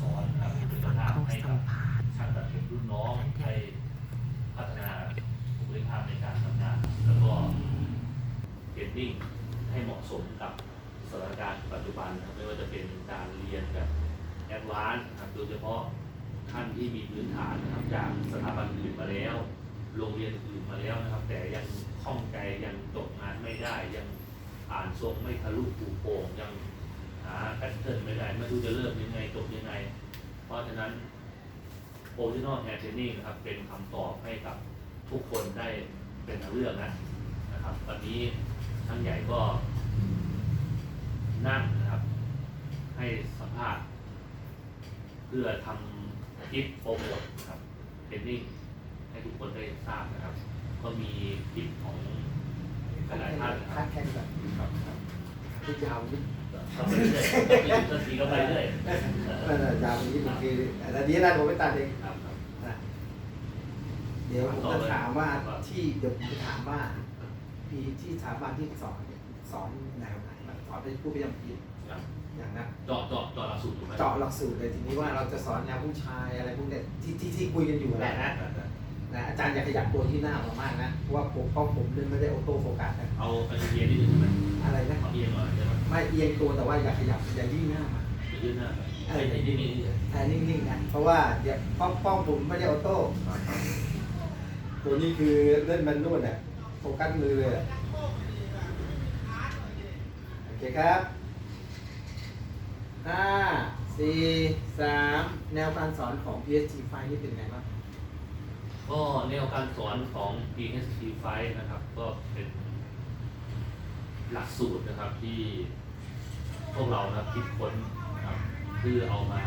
สอนครับอยากเป็นฟังทางเขาให้สักัมบภาษณ์ช่างตัดผมรุ่นน้องได้พัฒนาบุคลิกภาพในการทำงาน แล้วก็เทรนนิ่งให้เหมาะสมกับสถานการณ์ปัจจุบันนะครับไม่ว่าจะเป็นการเรียนแบบแอดวานซ์นะครับโดยเฉพาะท่านที่มีพื้นฐานนะครับจากสถาบันอื่นมาแล้ว โรงเรียนอื่นมาแล้วนะครับ แต่ยังข้องใจยังจบงานไม่ได้ยังอ่านทรงไม่ทะลุปูโป่งยัง หาแพทเทิร์นไม่ได้ไม่รู้จะเริ่มยังไงจบยังไง เพราะฉะนั้น Original Hair Training นะครับเป็นคำตอบให้กับทุกคนได้เป็นเลือกนะนะครับวันนี้ท่านใหญ่ก็นั่งนะครับ ให้สัมภาษณ์เพื่อทำคลิปโปรโมทนะครับเทรนนิ่งให้ทุกคนได้ทราบนะครับ ก็มีคลิปของหลายท่านนะครับดแข่งแบบครับครับที่ยาวนิด ก็ไปเรื่อยๆก็ไปเรื่อยๆทีก็ไปเรื่อยเอเอออยาวนิดคือแต่นี้นะผมไม่ตัดเองครับครับนะเดี๋ยวผมจะถามว่าที่เดี๋ยวผมจะถามว่าปีที่สถาบันที่สอนเนี่ยสอนแนวไหนบ้างสอนเป็นผู้ประจำปีครับอย่างนั้นเจาะเจาะเจาะหลักสูตรถูกไหมเจาะหลักสูตรเลยทีนี้ว่าเราจะสอนแนวผู้ชายอะไรพวกเนี้ยที่ที่ที่คุยกันอยู่แหละนะ นะอาจารย์อย่าขยับตัวที่หน้าผมมากนะเพราะว่าผมเพราะผมเล่นไม่ได้ออโต้โฟกัสนะเอาไปเรียนนิดนึงใช่ไหมอะไรนะเอาเอียงหน่อยใช่ไหมไม่เอียงตัวแต่ว่าอย่าขยับอย่ายื่นหน้ามาจะยื่นหน้าไปไอ้ไอ้ที่นี่นี่แต่นิ่งๆนะเพราะว่าเดี๋ยวป้องป้องผมไม่ได้ออโต้ตัวนี้คือเล่นแมันนวดเนี่ยโฟกัสมือเลยอะโอเคครับห้าสี่สามแนวการสอนของ PSG ไฟนี่เป็นไงบ้าง ก็แนวการสอนของ PHP 5นะครับ ก็เป็นหลักสูตรนะครับที่พวกเรานะครับคิดค้นนะครับเพื่อเอามา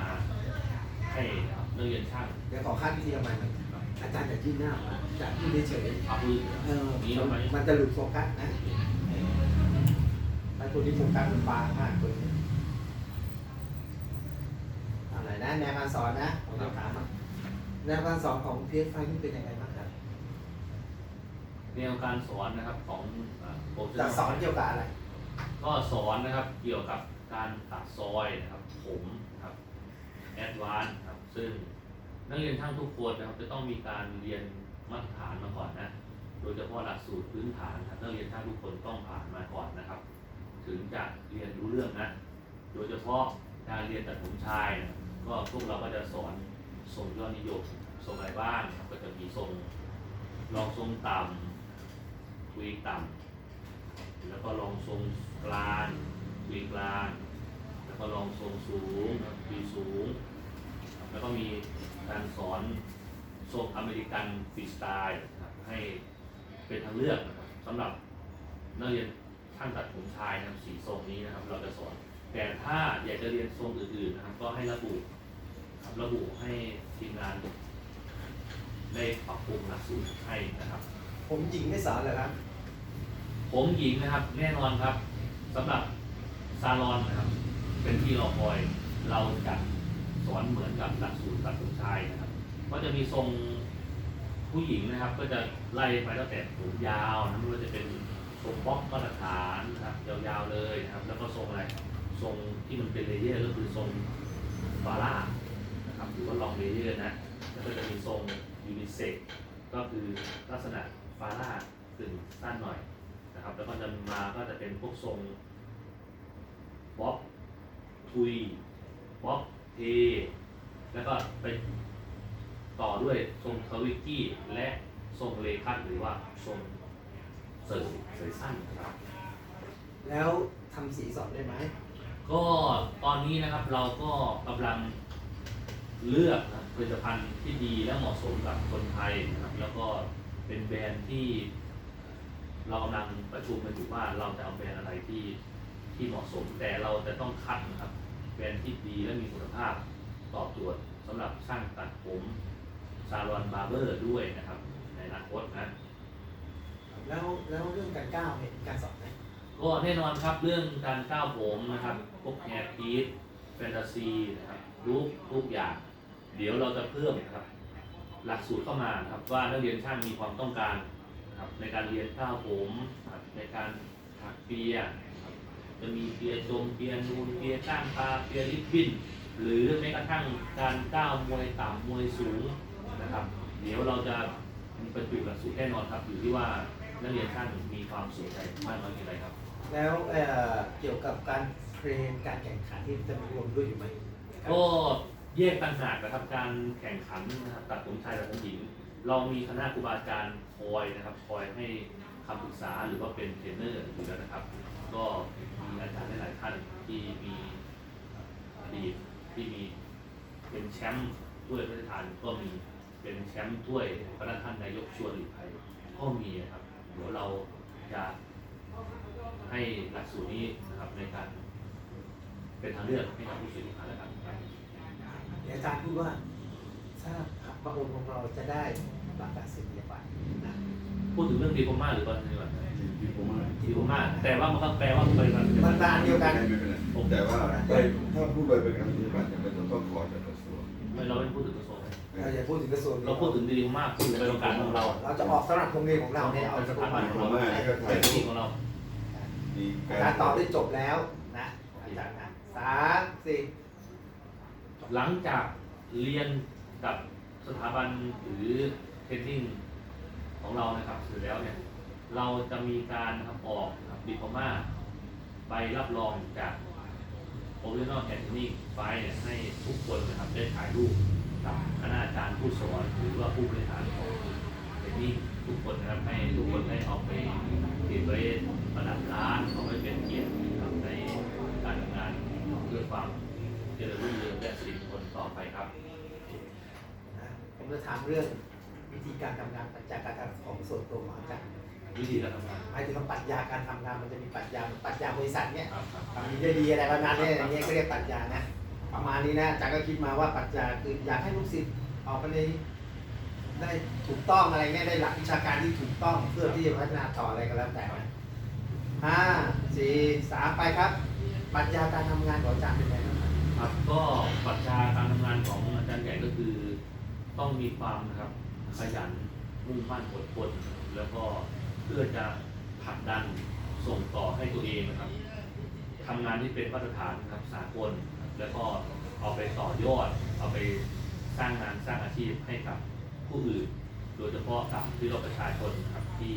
ให้นะครับนักเรียนช่างเดี๋ยวขอขั้นวิธีเอาใหม่หน่อยนะครับอาจารย์อย่ายื่นหน้ามาอย่ายื่นเฉยเอาพื้นๆเออนี้ลงไปมันจะหลุดโฟกัสนะไอ้คนที่โฟกัสมันบางมากตัวนี้อาไหนนะแนวการสอนนะผมจะถามอะ แนวการสอนของ PSG ไฟนี่เป็นยังไงบ้างครับแนวการสอนนะครับของโปรจะสอนเกี่ยวกับอะไร ก็สอนนะครับเกี่ยวกับการตัดซอยนะครับผมนะครับแอดวานครับ ซึ่งนักเรียนช่างทุกคนนะครับจะต้องมีการเรียนมาตรฐานมาก่อนนะ โดยเฉพาะหลักสูตรพื้นฐานนะครับนักเรียนช่างทุกคนต้องผ่านมาก่อนนะครับ ถึงจะเรียนรู้เรื่องนะ โดยเฉพาะการเรียนตัดผมชายนะก็พวกเราก็จะสอน ทรงยอดนิยมทรงอะไรบ้างครับก็จะมีทรงรองทรงต่ำคุยต่ำแล้วก็รองทรงกลางคุยกลางแล้วก็รองทรงสูงคุยสูง แล้วก็มีการสอนทรงอเมริกันฟรีสไตล์ให้เป็นทางเลือกนะครับสำหรับนักเรียนช่างตัดผมชายนะครับสีทรงนี้นะครับ เราจะสอนแต่ถ้าอยากจะเรียนทรงอื่นๆนะครับ ก็ให้ระบุ รับระบุให้ทีมงานได้ปรับปรุงหลักสูตรให้นะครับ ผมหญิงไม่สอนเหรอครับผมหญิงนะครับแน่นอนครับสำหรับซาลอนนะครับ เป็นที่รอคอยเราจะสอนเหมือนกับหลักสูตรตัดผมชายนะครับ ก็จะมีทรงผู้หญิงนะครับ ก็จะไล่ไปตั้งแต่ผมยาวนะไม่ว่าจะเป็นทรงบล็อกมาตรฐานนะครับยาวๆเลยนะครับ แล้วก็ทรงอะไรทรงที่มันเป็นเลเยอร์ก็คือทรงฟาร่า นะครับหรือว่าลองเลเยอร์นะแล้วก็จะมีทรงยูนิเซ็กก็คือลักษณะฟาร่ากึ่งสั้นหน่อยนะครับ แล้วก็จะมาก็จะเป็นพวกทรงบ๊อบทุยบ๊อบเทแล้วก็ไปต่อด้วยทรงคาวิกี้และทรงเลคัตหรือว่าทรงเสยเสยสั้นนะครับ แล้วทำสีสอนได้ไหมก็ตอนนี้นะครับเราก็กำลัง เลือกนะผลิตภัณฑ์ที่ดีและเหมาะสมกับคนไทยนะครับแล้วก็เป็นแบรนด์ที่ เรากำลังประชุมกันอยู่ว่าเราจะเอาแบรนด์อะไรที่ที่เหมาะสม แต่เราจะต้องคัดนะครับ แบรนด์ที่ดีและมีคุณภาพตอบโจทย์สำหรับช่างตัดผมซาลอนบาร์เบอร์ด้วยนะครับ ในอนาคตนะ แล้วแล้วเรื่องการก้าวเนี่ยมีการสอนไหมก็แน่นอนครับเรื่องการก้าวผมนะครับพวกแฮร์พีทแฟนตาซีนะครับรูปทุกอย่าง เดี๋ยวเราจะเพิ่มนะครับหลักสูตรเข้ามานะครับว่านักเรียนช่างมีความต้องการนะครับในการเรียนก้าวผมนะครับในการถักเปียนะครับจะมีเปียจมเปียนูนเปียก้างปลาเปียลิบบิ้นหรือแม้กระทั่งการก้าวมวยต่ำมวยสูงนะครับ เดี๋ยวเราจะมีประจุหลักสูตรแน่นอนครับอยู่ที่ว่านักเรียนท่านมีความสนใจมากน้อยเพียงไรครับ แล้วเอ่อเกี่ยวกับการเทรนการแข่งขันที่จะมารวมด้วยอยู่ไหมก็ แยกต่างหากนะครับการแข่งขันนะครับตัดผมชายตัดผมหญิง เรามีคณะครูบาอาจารย์คอยนะครับคอยให้คำปรึกษาหรือว่าเป็นเทรนเนอร์อยู่แล้วนะครับ ก็มีอาจารย์หลายท่านที่มีอดีตที่มีเป็นแชมป์ถ้วยพระราชทานก็มีเป็นแชมป์ถ้วยพระราชทานนายกชวนหลีกภัยก็มีนะครับเดี๋ยวเราจะให้หลักสูตรนี้นะครับในการเป็นทางเลือกให้กับผู้สื่อข่าวแล้วกันครับ อาจารย์พูดว่าถ้าพระองค์ของเราจะได้ประกาศนียบัตรนะพูดถึงเรื่องดีโคม่าหรือตอนนี้ก่อนดีผมว่าดีโคม่าแต่ว่ามันก็แปลว่าบริษัทมันตาเดียวกันไม่เป็นไรแต่ว่าไปถ้าผู้บริการปฏิบัติจะไม่ต้องขอจากกระทรวงไม่เราไม่พูดถึงกระทรวงนะเราอย่าพูดถึงกระทรวงเราพูดถึงดีโคม่าคือเป็นโรงการของเรา เราจะออกสำหรับโรงเรียนของเราเนี่ยเอาเป็นสสถาถาบับันนขขอองงเราเราเป็นที่ของเรามีอาการจารย์ตอบได้จบแล้วนะอาจารย์นะสามสี่ หลังจากเรียนกับสถาบันหรือเทรนนิ่งของเรานะครับเสร็จแล้วเนี่ยเราจะมีการนะครับออกดีโคม่าใบรับรองจาก Original a n t o n y ไฟเนี่ยให้ทุกคนนะครับได้ถ่ายรูปกับคณาจารย์ผู้สอนหรือว่าผู้บริหารของเทนนิ่ทุกคนนะครับให้ทุกคนได้เอาไปติดไว้ประดับร้านเอาไว้เป็นเกียรตินะครับในการทำงานเพื่อความ จริญรุ่งเรืองและสิริมงคลต่อไปครับนะผมจะถามเรื่องวิธีการทำงานปรัชญาการทำของส่วนตัวของอาจารย์วิธีการทำงานหมายถึงว่าปรัชญาการทำงานมันจะมีปรัชญาปรัชญาบริษัทเนี่ยครับครับทำดีได้ดีอะไรประมาณนี้อย่างเงี้ยก็เรียกปรัชญานะ ประมาณนี้นะอาจารย์ก็คิดมาว่าปรัชญาคืออยากให้ลูกศิษย์ออกไปในได้ถูกต้องอะไรเงี้ยได้หลักวิชาการที่ถูกต้องเพื่อที่จะพัฒนาต่ออะไรก็แล้วแต่นะห้าสี่สามไปครับ ปรัชญาการทำงานของอาจารย์เป็นไงบ้างครับ ครับก็ปรัชญาการทำงานของอาจารย์ใหญ่ก็คือต้องมีความนะครับขยันมุ่งมั่นอดทนแล้วก็เพื่อจะผลักดันส่งต่อให้ตัวเองนะครับทำงานที่เป็นมาตรฐานนะครับสากลแล้วก็เอาไปต่อยอด เอาไปสร้างงานสร้างอาชีพให้กับผู้อื่น โดยเฉพาะกับที่เราประชาชนครับที่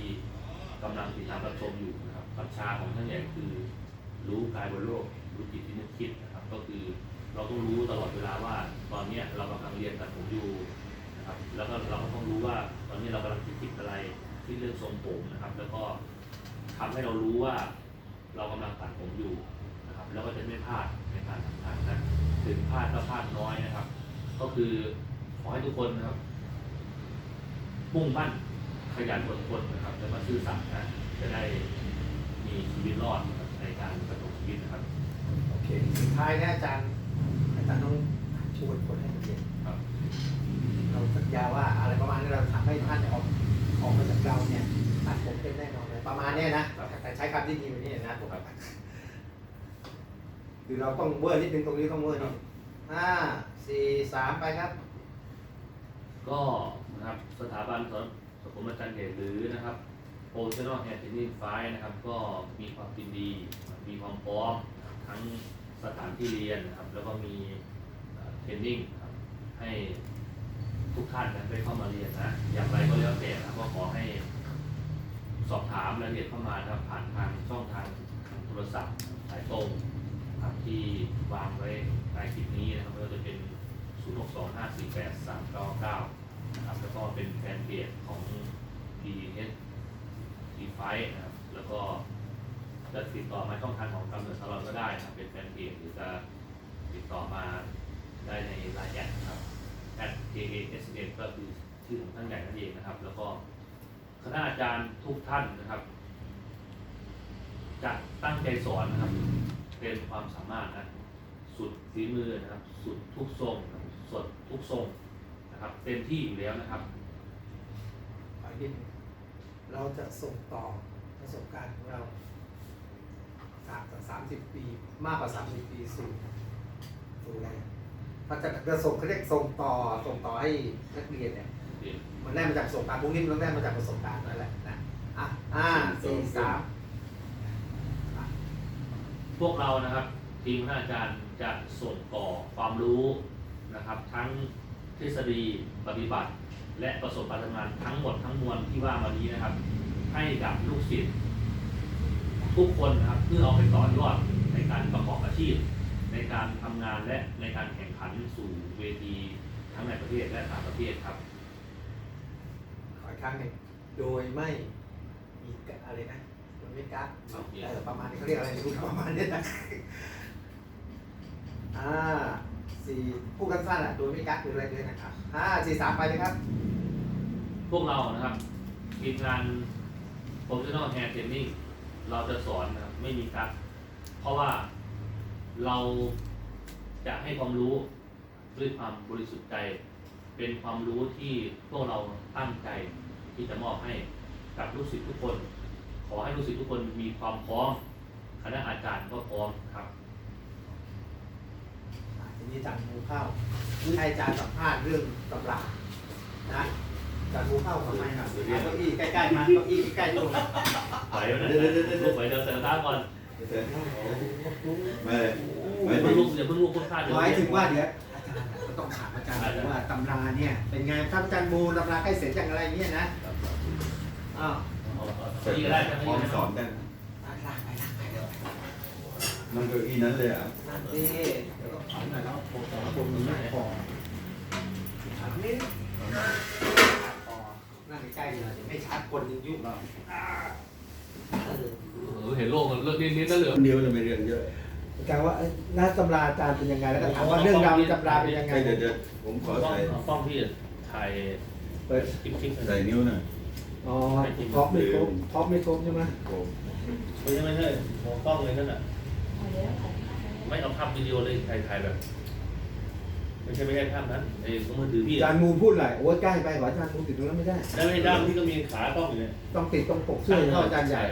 กำลังติดตามรับชมอยู่นะครับปรัชญาของท่านใหญ่คือ รู้กายบนโลกรู้จิตที่นึกคิดนะ ก็คือเราต้องรู้ตลอดเวลาว่า ตอนเนี้ยเรากำลังเรียนตัดผมอยู่นะครับแล้วก็เราก็ต้องรู้ว่าตอนนี้เรากำลังคิดคิดอะไรที่เรื่องทรงผมนะครับ แล้วก็ทำให้เรารู้ว่าเรากำลังตัดผมอยู่นะครับ แล้วก็จะไม่พลาดในการทำงานนะถึงพลาดก็พลาดน้อยนะครับ ก็คือขอให้ทุกคนนะครับมุ่งมั่นขยันอดทนนะครับ แล้วก็ซื่อสัตย์นะจะได้มีชีวิตรอดในการดำรงชีวิตนะครับ เคสุดท้ายนะอาจารย์อาจารย์ต้องชวนคนให้มาเรียนครับเราสัญญาว่าอะไรประมาณนี้เราทำให้ท่านออกออกมาจากเราเนี่ยตัดผมเป็นแน่นอนเลยประมาณเนี้ยนะแต่ใช้คำที่ดีกว่านี้นะผมคือเราต้องเวอร์นิดนึงตรงนี้ต้องเวอร์นิดห้าสี่สามไปครับ ก็นะครับสถาบันสอนสมอาจารย์เดชหรือนะครับ Professional Hair Training ไฟนะครับ ก็มีความยินดี มีความพร้อม ทั้งสถานที่เรียนนะครับ แล้วก็มีเทรนนิ่งครับให้ทุกท่านนะได้เข้ามาเรียนนะ อย่างไรก็แล้วแต่นะครับก็ขอให้สอบถามรายละเอียดเข้ามานะครับผ่านทางช่องทางโทรศัพท์สายตรงครับที่วางไว้ใต้คลิปนี้นะครับไม่ว่าจะเป็น 0 6 2 5 4 8 3 9 9นะครับแล้วก็เป็นแฟนเพจของ d s d f i นะครับแล้วก็ จะติดต่อมาช่องทางของกำเนิดสลอนก็ได้นะครับเป็นแฟนเพจหรือจะติดต่อมาได้ในไลน์แอดนะครับ at k a s n ก็คือชื่อของท่านใหญ่นั่นเองนะครับ แล้วก็คณะอาจารย์ทุกท่านนะครับจะตั้งใจสอนนะครับเต็มความสามารถนะสุดฝีมือนะครับ สุดทุกทรงสดทุกทรงนะครับเต็มที่อยู่แล้วนะครับขอยินเราจะส่งต่อประสบการณ์ของเรา สามสามสิบปีมากกว่าสามสิบปีสู่สู่อะไรเราจะจะส่งเขาเรียกส่งต่อส่งต่อให้นักเรียนเนี่ยมันได้มาจากประสบการณ์พวกนี้มันได้มาจากประสบการณ์นั่นแหละนะอะห้าสี่สามพวกเรานะครับ ทีมคณะอาจารย์จะส่งต่อความรู้นะครับ ทั้งทฤษฎีปฏิบัติ และประสบการณ์ทำงานทั้งหมดทั้งมวลที่ว่ามานี้นะครับ ให้กับลูกศิษย์ ทุกคนนะครับเพื่อเอาไปต่อยอดในการประกอบอาชีพ ในการทำงานและในการแข่งขันสู่เวทีทั้งในประเทศและต่างประเทศครับขออีกครั้งหนึ่งโดยไม่มีกะอะไรนะโดยไม่กักโอเคเออประมาณนี้เขาเรียกอะไรไม่รู้ประมาณนี้นะอ่าสี่พูดกันสั้นอะโดยไม่กักหรืออะไรเลยนะครับห้าสี่สามไปเลยครับ พวกเรานะครับทีมงาน professional hair training เราจะสอนนะครับไม่มีกักเพราะว่าเราจะให้ความรู้ด้วยความบริสุทธิ์ใจ เป็นความรู้ที่พวกเราตั้งใจที่จะมอบให้กับลูกศิษย์ทุกคน ขอให้ลูกศิษย์ทุกคนมีความพร้อมคณะอาจารย์ก็พร้อมครับทีนี้จารย์มูเข้าให้อาจารย์สัมภาษณ์เรื่องตำรานะ จารย์มูเข้าทำไมครับเอาเก้าอี้ใกล้ๆมาเก้าอี้ใกล้ๆตรงไหวแล้วนะลูกไหวเดี๋ยวเสร็จแล้วก่อนแต่ไม่ไม่อย่าถึเพิ่งลูกอย่าเพิ่งลูกพูดพลาดเดี๋ยวหมายถึงว่าเดี๋ยวอาจารย์ก็ต้องถามอาจารย์ว่าตำราเนี่ยเป็นไงครับอาจารย์มูตำราใกล้เสร็จอย่างไรเงี้ยนะอ้าวเสร็จได้ครับพร้อมสอนกันลากไปลากไปเดี๋ยวมันก็อีนั้นเลยอะนั่นดิเดี๋ยวก็ถอนหน่อยแล้วผมแต่ว่าผมมีไม่พอถามนี่พอนั่ง ใกล้ๆเลยเดี๋ยวไม่ชัดคนยังยุ่งเราอ่าเออเห็นโลกมันเลิกนิดนิดนั่นเหลือคนเดียวจะไม่เรียนเยอะกลายว่าเอ้ยหน้าตำราอาจารย์เป็นยังไง แล้วก็ถามว่าเรื่องราวในตำราเป็นยังไง ใช่เดี๋ยวเดี๋ยวผมขอฟ้องใส่ฟ้องพี่ถ่ายเปิดคลิปคลิปใส่นิ้วหน่อยอ๋อท็อปไม่ครบท็อปไม่ครบใช่ไหมโอ้ไม่ใช่ไม่ใช่มองกล้องเลยนั่นน่ะไม่เอาภาพวิดีโอเลยถ่ายถ่ายแบบ ไม่ใช่ไม่ใช่ภาพนั้นไอ้ของมือถือพี่อาจารย์มูพูดอะไรโอ้ยใกล้ไปกว่าอาจารย์มูติดตรงนั้นไม่ได้ แล้วไม่ด้ามที่ก็มีขากล้องอยู่เนี่ยต้องติดตรงปกเสื้อเท่าอาจารย์ใหญ่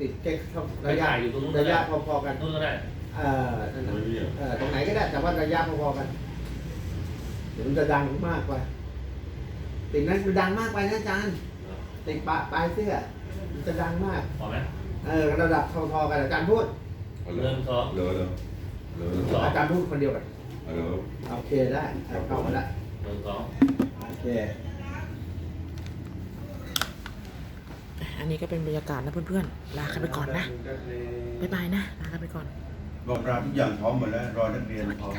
ติดแค่เท่าไประยะถ่ายอยู่ตรงนู้นก็ระได้ยะพอๆกัน นู่นก็ได้เอ่อนั่นน่ะเอ่อตรงไหนก็ได้แต่ว่าระยะพอๆกัน เดี๋ยวมันจะดังมากไปติดนั้นมันดังมากไปนะอาจารย์ติดปะปลายเสื้อมันจะดังมาก พอไหมเออระดับพอๆกันอาจารย์พูด เหลือเหลือเหลือเหลืออาจารย์พูดคนเดียวกัน เหลือโอเคได้เข้ามาละหนึ่งสองโอเคอันนี้ก็เป็นบรรยากาศนะเพื่อนๆ ลากันไปก่อนนะ บ๊ายบายนะ ลากันไปก่อน บอกราทุกอย่างพร้อมหมดแล้ว รอนักเรียนพร้อม